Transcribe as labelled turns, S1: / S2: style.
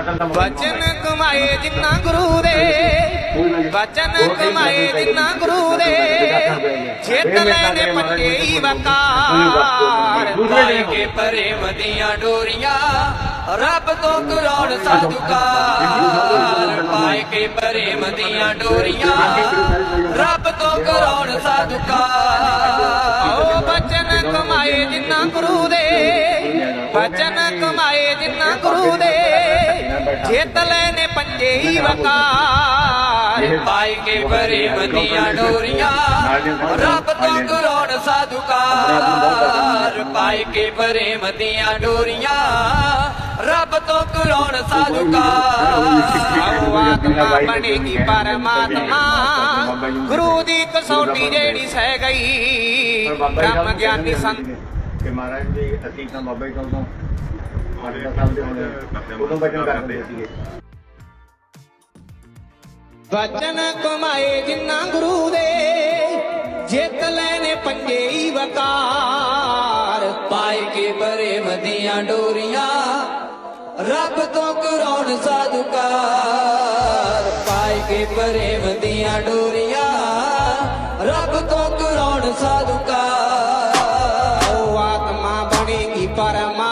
S1: ਵਚਨ ਕਮਾਏ ਜਿੰਨਾ ਗੁਰੂ ਦੇ ਵਚਨ ਕਮਾਏ ਜਿੰਨਾ ਗੁਰੂ ਦੇ ਚੇਤ ਲੈਨੇ ਪੰਜੇ ਹੀ ਵਕਾਰ।
S2: ਪਾਏ ਕੇ ਪ੍ਰੇਮ ਦੀਆਂ ਡੋਰੀਆਂ ਰੱਬ ਤੋਂ ਕਰਾਉਣ ਸਾਧੂਕਾਰ ਪਾਏ ਕੇ ਪ੍ਰੇਮ ਦੀਆਂ ਡੋਰੀਆਂ ਰੱਬ ਤੋਂ ਕਰਾਉਣ ਸਾਧੂਕਾਰ
S1: ਆਓ ਵਚਨ ਕਮਾਏ ਜਿੰਨਾ ਗੁਰੂ ਦੇ ਵਚਨ ਕਮਾਏ ਜਿੰਨਾ ਗੁਰੂ ਦੇ ਚੇਤ ਲੈਨੇ ਪੰਜੇ ਹੀ ਵਕਾਰ।
S2: ਪਾਏ ਕੇ ਪ੍ਰੇਮ ਦੀਆਂ ਡੋਰੀਆਂ। ਰੱਬ ਤੋਂ ਕਰਾਉਣ ਸਾਧੂਕਾਰ। ਪਾਏ ਕੇ ਪ੍ਰੇਮ ਦੀਆਂ ਡੋਰੀਆਂ। ਰੱਬ ਤੋਂ ਕਰਾਉਣ ਸਾਧੂਕਾਰ।
S1: ਬਣੇਗੀ ਪਰਮਾਤਮਾ। ਗੁਰੂ ਦੀ ਕਸੌਟੀ ਜਿਹੜੀ ਸਹਿ ਗਈ। ਬ੍ਰਹਮ ਗਿਆਨੀ ਸੰਤ।
S3: ਕਿ ਮਹਾਰਾਜ ਜੀ ਅਸੀਂ ਤਾਂ ਬਾਬਾ ਜੀ ਤੋਂ
S1: ਵਚਨ ਕਮਾਏ ਜਿੰਨਾ ਗੁਰੂ ਦੇ ਜਿੱਤ ਲੈਨੇ ਪੰਜੇ ਹੀ ਵਕਾਰ।
S2: ਪਾਏ ਕੇ ਬਰੇ ਮਦੀਆਂ ਡੋਰੀਆਂ ਰੱਬ ਤੋਂ ਕਰਾਉਣ ਸਾਧੁਕਾਰ। ਪਾਏ ਕੇ ਬਰੇ ਮਦੀਆਂ ਡੋਰੀਆਂ ਰੱਬ ਤੋਂ ਕਰਾਉਣ ਸਾਧੁਕਾਰ। ਉਹ ਆਤਮਾ ਬਣੇਗੀ ਪਰਮਾ